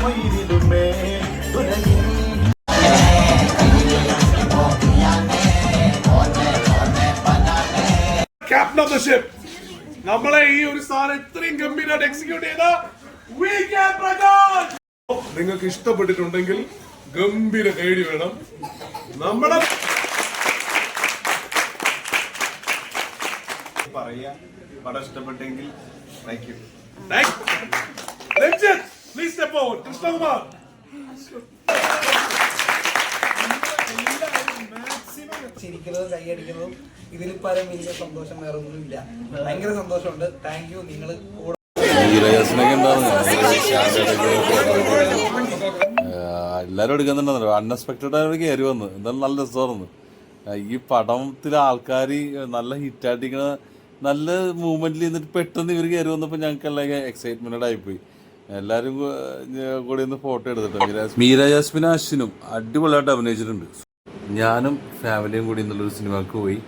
മയിലുമേ തുരയും captain of the ship നമ്മളെ ഈ ഒരു സാധനം ഇത്രയും ഗംഭീരമായിട്ട് എക്സിക്യൂട്ട് ചെയ്ത വി കെ പ്രകാശ്. നിങ്ങൾക്ക് ഇഷ്ടപ്പെട്ടിട്ടുണ്ടെങ്കിൽ ഗംഭീര കൈഡി വേണം. നമ്മുടെ പറയാ പടം ഇഷ്ടപ്പെട്ടെങ്കിൽ താങ്ക് യു താങ്ക് കൃഷ്ണകുമാർ ചിരിക്കുന്നതും കൈയടിക്കുന്നതും ഇതിൽ പരം വലിയ സന്തോഷം വേറെ ഒന്നുമില്ല. ഭയങ്കര സന്തോഷമുണ്ട്. താങ്ക് യു നിങ്ങൾ എല്ലാവരും എടുക്കുന്നുണ്ടെന്നല്ലോ. അൺഎക്സ്പെക്റ്റഡ് ആയിട്ട് കയറി വന്നു. എന്തായാലും നല്ല രസമായിരുന്നു. ഈ പടത്തിലെ ആൾക്കാർ നല്ല ഹിറ്റായിട്ടിരിക്കണ നല്ല മൂവ്മെന്റിൽ നിന്നിട്ട് പെട്ടെന്ന് ഇവർ കയറി വന്നപ്പോൾ ഞങ്ങൾക്ക് എല്ലാം എക്സൈറ്റ്മെന്റഡ് ആയിപ്പോയി. എല്ലാവരും ഞ- കൂടി ഒന്ന് ഫോട്ടോ എടുത്തിട്ട്? മീര ജാസ്മിൻ അശ്വിനും അടിപൊളിയായിട്ട് അഭിനയിച്ചിട്ടുണ്ട്. ഞാനും ഫാമിലിയും കൂടി ഇന്നുള്ളൊരു സിനിമക്ക് പോയി.